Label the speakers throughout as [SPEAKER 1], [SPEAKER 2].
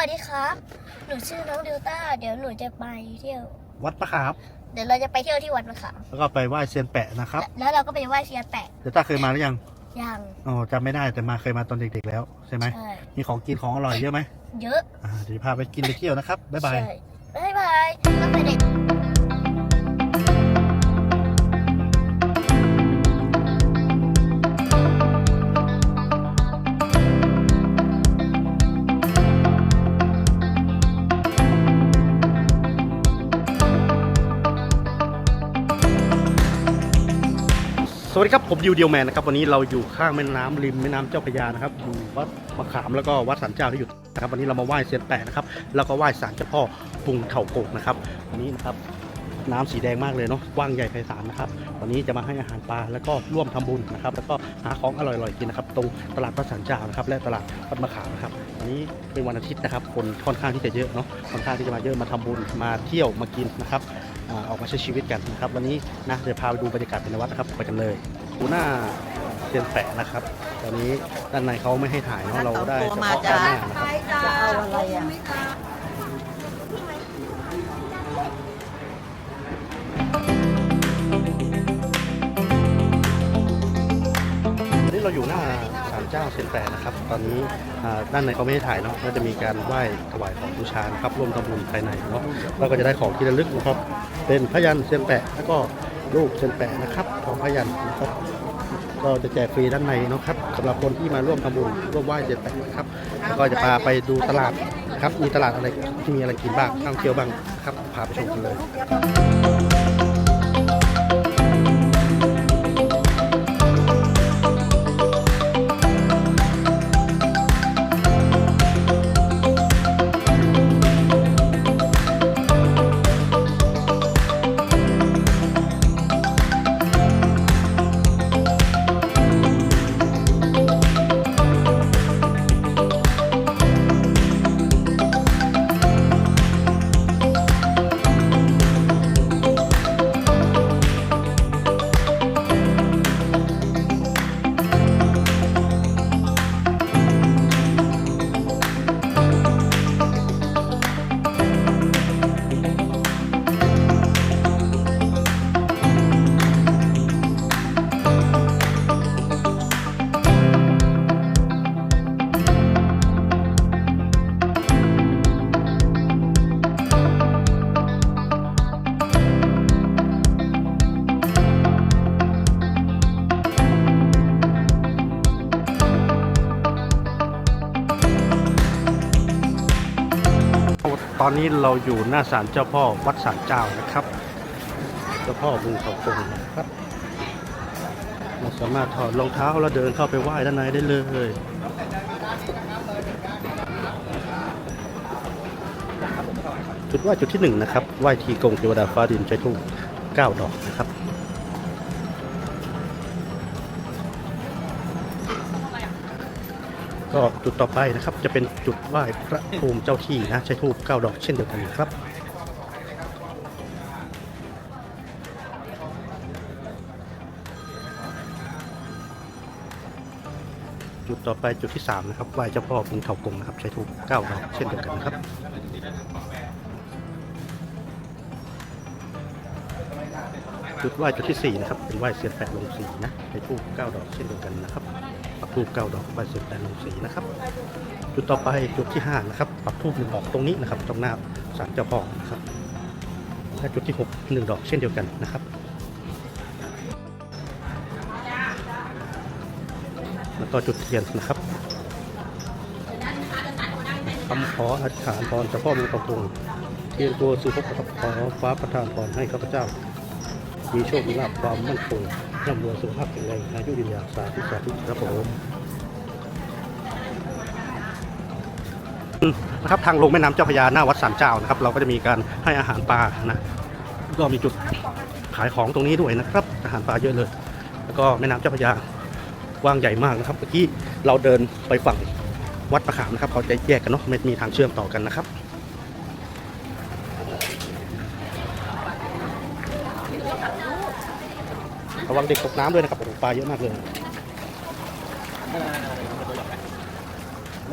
[SPEAKER 1] วัสดีครับ หนูชื่อน้องเดลต้า เดี๋ยวหนูจะไปเที่ยว
[SPEAKER 2] วัดประขาม
[SPEAKER 1] เดี๋ยวเราจะไปเที่ยวที่วัดมะขาม
[SPEAKER 2] แล้วก็ไปไหว้เซียนแปะนะครับ
[SPEAKER 1] แล้วเราก็ไปไหว้เซียนแปะ
[SPEAKER 2] เดี๋ยวต้าเคยมาหรือยัง
[SPEAKER 1] ยัง
[SPEAKER 2] อ๋อจำไม่ได้แต่มาเคยมาตอนเด็กๆแล้วใช่ไหม
[SPEAKER 1] ใช่
[SPEAKER 2] มีของกินของอร่อยเยอะไหม
[SPEAKER 1] เยอะ
[SPEAKER 2] อ่าเดี๋ยวพาไปกินไปเที่ยวนะครับบ๊ายบาย
[SPEAKER 1] ใช่บ๊ายบายต้องไปเด็ก
[SPEAKER 2] ผมยูเดียวแมนนะครับวันนี้เราอยู่ข้างแม่น้ำริมแม่น้ำเจ้าพระยานะครับอยู่วัดมะขามแล้วก็วัดสันเจ้าที่อยู่นะครับวันนี้เรามาไหว้เซียนแปะนะครับแล้วก็ไหว้ศาลเจ้าพ่อปุงเถาโกกนะครับวันนี้นะครับน้ำสีแดงมากเลยเนาะกว้างใหญ่ไพศาลนะครับวันนี้จะมาให้อาหารปลาแล้วก็ร่วมทำบุญนะครับ แล้วก็หาของอร่อยๆกินนะครับ ตรงตลาดวัดสันเจ้านะครับ และตลาดวัดมะขามนะครับวันนี้เป็นวันอาทิตย์นะครับ คนค่อนข้างที่จะเยอะเนาะค่อนข้างที่จะมาเยอะมาทำบุญมาเที่ยวมากินนะครับออกมาใช้ชีวิตกันนะครับ วันนี้นะเดี๋ยวพาไปดูบรรยากาศในวัดนะครับไปกันเลย ดูหน้าเซียนแปะนะครับ ตอนนี้ด้านในเขาไม่ให้ถ่ายเนาะเราได้เฉพาะด้านหน้านะครับ
[SPEAKER 3] จะเอาอะไรอะ
[SPEAKER 2] วันนี้เราอยู่หน้าศาลเจ้าเซียนแปะนะครับ ตอนนี้อ่าด้านในเขาไม่ให้ถ่ายเนาะก็จะมีการไหว้ถวายของบูชานะครับร่วมทำบุญภายในเนาะเราก็จะได้ของที่ระลึกนะครับ เป็นพยันเซียนแปะแล้วก็รูปเซียนแปะนะครับของ พยันนะครับก็จะแจกฟรีด้านในนะครับสำหรับคนที่มาร่วมทำบุญร่วมไหว้เจ็ดแปดนะครับแล้วก็จะพาไปดูตลาดครับมีตลาดอะไรที่มีอะไรกินบ้างท่องเที่ยวบ้างครับพาไปชมกันเลย ตอนนี้เราอยู่หน้าศาลเจ้าพ่อวัดศาลเจ้านะครับ เจ้าพ่อบุญเขาคงนะครับ เราสามารถถอดรองเท้าแล้วเดินเข้าไปไหว้ด้านในได้เลยจุดไหว้จุดที่หนึ่งนะครับไหว้ทีกงเทวดาฟ้าดินใช้ทูบเก้าดอกนะครับ ก็จุดต่อไปนะครับจะเป็นจุดไหว้พระภูมิเจ้าที่นะใช้ทูบเก้าดอกเช่นเดียวกันครับจุดต่อไปจุดที่สามนะครับไหว้เจ้าพ่อปุงเถากงนะครับ ใช้ทูบเก้าดอกเช่นเดียวกันครับ จุดไหว้จุดที่สี่นะครับ เป็นไหว้เสียนแปะลงสีนะใช้ทูบเก้าดอกเช่นเดียวกันนะครับ ทูบเก้าดอกไหว้เสียนแปะลงสีนะครับ จุดต่อไปจุดที่ห้านะครับ ปักทูบหนึ่งดอกตรงนี้นะครับตรงหน้าศาลเจ้าพ่อนะครับและจุดที่หกหนึ่งดอกเช่นเดียวกันนะครับแล้วก็จุดเทียนนะครับคำขออธิษฐานพรเจ้าพ่อมือตรงตรงเทียนตัวสือพบกับขอฟ้าประทานพรให้ข้าพเจ้า มีโชคมีลาภความมั่นคงร่ำรวยสุขภาพแข็งแรงอายุยืนยาวสาธุสาธุครับผม นะครับทางลงแม่น้ำเจ้าพระยาหน้าวัดสันเจ้านะครับ เราก็จะมีการให้อาหารปลานะก็มีจุดขายของตรงนี้ด้วยนะครับ อาหารปลาเยอะเลย แล้วก็แม่น้ำเจ้าพระยากว้างใหญ่มากนะครับเมื่อกี้เราเดินไปฝั่งวัดประขามนะครับเขาจะแยกกันเนาะไม่มีทางเชื่อมต่อกันนะครับระวังเด็กตกน้ำด้วยนะครับโอ้โหปลาเยอะมากเลย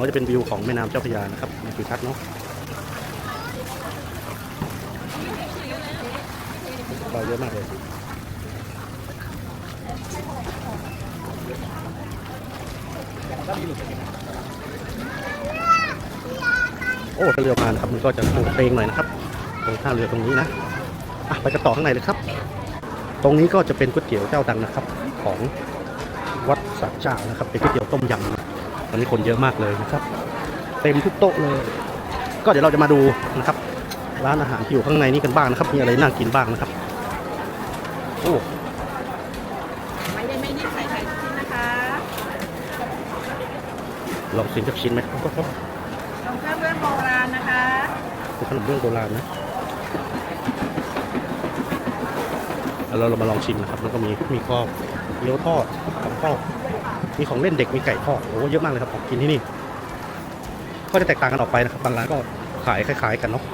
[SPEAKER 2] ก็จะเป็นวิวของแม่น้ำเจ้าพระยานะครับมีทิวทัศน์เนาะเราเยอะมากเลยโอ้ถ้าเรือมานะครับมันก็จะโผล่เพลงหน่อยนะครับตรงท่าเรือตรงนี้นะอะไปกันต่อข้างในเลยครับ ตรงนี้ก็จะเป็นก๋วยเตี๋ยวเจ้าดังนะครับ ของวัดสัจจานะครับ เป็นก๋วยเตี๋ยวต้มยำนะ วันนี้คนเยอะมากเลยนะครับ เต็มทุกโต๊ะเลย ก็เดี๋ยวเราจะมาดูนะครับ ร้านอาหารที่อยู่ข้างในนี้กันบ้างนะครับ มีอะไรน่ากินบ้างนะครับ โอ้
[SPEAKER 3] ไม่ได้ไม่นิ่มใส่ไข่ทุกชิ้นนะคะ
[SPEAKER 2] ลองชิมสักชิ้นไหมก็ครับ
[SPEAKER 3] ลงเครื่องเรื่องโบราณนะคะ
[SPEAKER 2] เป็นขนมเบื้องโบราณนะแล้วเราเรามาลองชิมนะครับ แล้วก็มีมีข้าวเกี๊ยวทอดของทอด มีของเล่นเด็กมีไก่ทอดโอ้เยอะมากเลยครับของกินที่นี่ ก็จะแตกต่างกันออกไปนะครับบางร้านก็ขายคล้ายๆกันเนาะ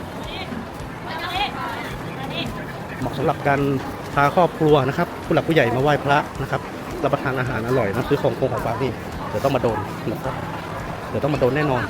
[SPEAKER 2] เหมาะสำหรับการพาครอบครัวนะครับ ผู้หลักผู้ใหญ่มาไหว้พระนะครับรับประทานอาหารอร่อยนะซื้อของคงของฝากนี่เดี๋ยวต้องมาโดนนะครับเดี๋ยวต้องมาโดนแน่นอน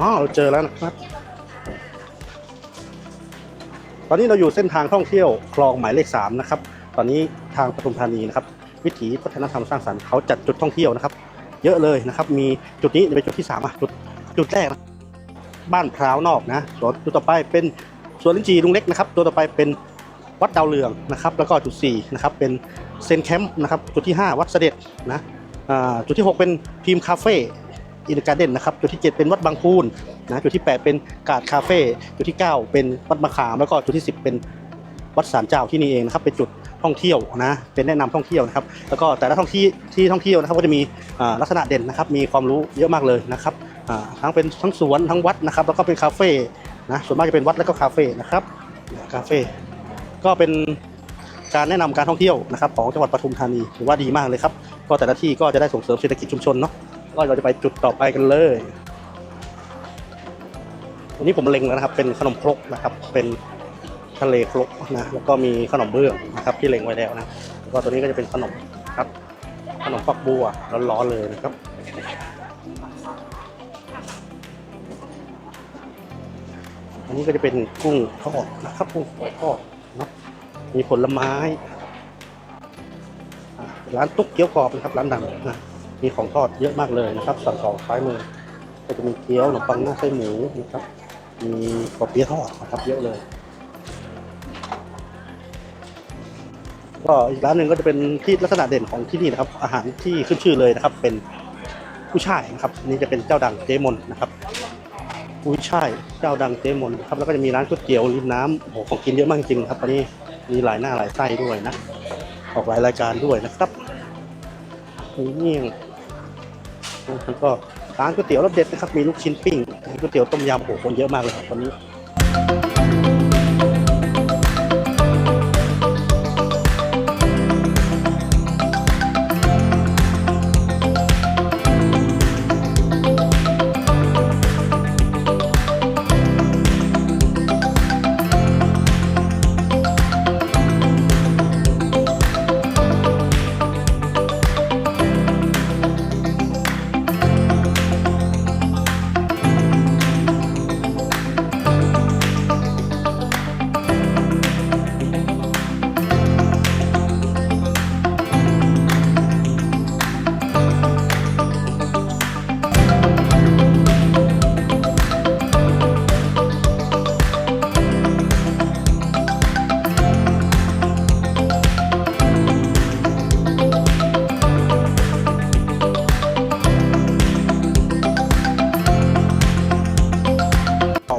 [SPEAKER 2] อ๋อเราเจอแล้วนะครับ ตอนนี้เราอยู่เส้นทางท่องเที่ยวคลองหมายเลขสามนะครับ ตอนนี้ทางปทุมธานีนะครับ วิถีวัฒนธรรมสร้างสรรค์เขาจัดจุดท่องเที่ยวนะครับ เยอะเลยนะครับ มีจุดนี้เป็นจุดที่สามอะจุดจุดแรกนะบ้านพร้าวนอกนะส่วนจุดต่อไปเป็นสวนลิ้นจีลุงเล็กนะครับตัวต่อไปเป็นวัดดาวเรืองนะครับ แล้วก็จุดสี่นะครับเป็นเซนแคมป์นะครับจุดที่ห้าวัดเสด็จนะจุดที่หกเป็นพิมพ์คาเฟ่ อินการ์เด้นนะครับจุดที่เจ็ดเป็นวัดบางพูนนะจุดที่ 8 เป็นกาดคาเฟ่จุดที่ 9 เป็นวัดมะขามแล้วก็จุดที่ 10 เป็นวัดสารเจ้าที่นี่เองนะครับเป็นจุดท่องเที่ยวนะเป็นแนะนำท่องเที่ยวนะครับแล้วก็แต่ละท่องที่ที่ท่องเที่ยวนะครับก็จะมีลักษณะเด่นนะครับ มีความรู้เยอะมากเลยนะครับทั้งเป็นทั้งสวนทั้งวัดนะครับ แล้วก็เป็นคาเฟ่นะส่วนมากจะเป็นวัดแล้วก็คาเฟ่นะครับคาเฟ่ก็เป็นการแนะนำการท่องเที่ยวนะครับของจังหวัดปทุมธานีถือว่าดีมากเลยครับก็แต่ละที่ก็จะได้ส่งเสริมเศรษฐกิจชุมชนเนาะ ก็เราจะไปจุดต่อไปกันเลยวันนี้ผมเล็งแล้วนะครับ เป็นขนมครกนะครับ เป็นทะเลครกนะ แล้วก็มีขนมเบื้องนะครับ ที่เล็งไว้แล้วนะแล้วก็ตัวนี้ก็จะเป็นขนมครับ ขนมฟักบัวร้อนๆเลยนะครับอันนี้ก็จะเป็นกุ้งทอดนะครับกุ้งฝอยทอดนะมีผลไม้ ร้านตุ๊กเกี๊ยวกรอบนะครับร้านดังนะ มีของทอดเยอะมากเลยนะครับ สั่งสองซ้ายมือ ก็จะมีเกี๊ยวขนมปังหน้าไส้หมูนะครับ มีกบเปี๊ยะทอดนะครับเยอะเลย ก็อีกร้านหนึ่งก็จะเป็นที่ลักษณะเด่นของที่นี่นะครับ อาหารที่ขึ้นชื่อเลยนะครับ เป็นผู้ยช่ายนะครับนี่จะเป็นเจ้าดังเจมอนนะครับผู้ยช่ายเจ้าดังเจมนนครับแล้วก็จะมีร้านก๋วยเตี๋ยวริมน้ำโอ้ของกินเยอะมากจริงครับตอนนี้มีหลายหน้าหลายไส้ด้วยนะ ออกหลายรายการด้วยนะครับมีเมี่ยง แล้วก็ร้านก๋วยเตี๋ยวรสเด็ดนะครับ มีลูกชิ้นปิ้งมีก๋วยเตี๋ยวต้มยำโอ้โหคนเยอะมากเลยครับวันนี้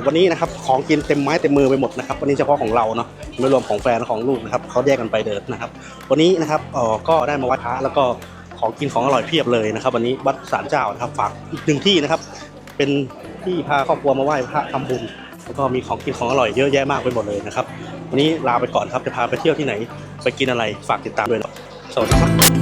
[SPEAKER 2] วันนี้นะครับของกินเต็มไม้เต็มมือไปหมดนะครับวันนี้เฉพาะของเราเนาะไม่รวมของแฟนของลูกนะครับเขาแยกกันไปเดินนะครับวันนี้นะครับเออก็ได้มาไหว้พระแล้วก็ของกินของอร่อยเพียบเลยนะครับ วันนี้วัดศาลเจ้านะครับฝากอีกหนึ่งที่นะครับเป็นที่พาครอบครัวมาไหว้พระทำบุญแล้วก็มีของกินของอร่อยเยอะแยะมากไปหมดเลยนะครับวันนี้ลาไปก่อนครับจะพาไปเที่ยวที่ไหน ไปกินอะไรฝากติดตามด้วยนะสวัสดีครับ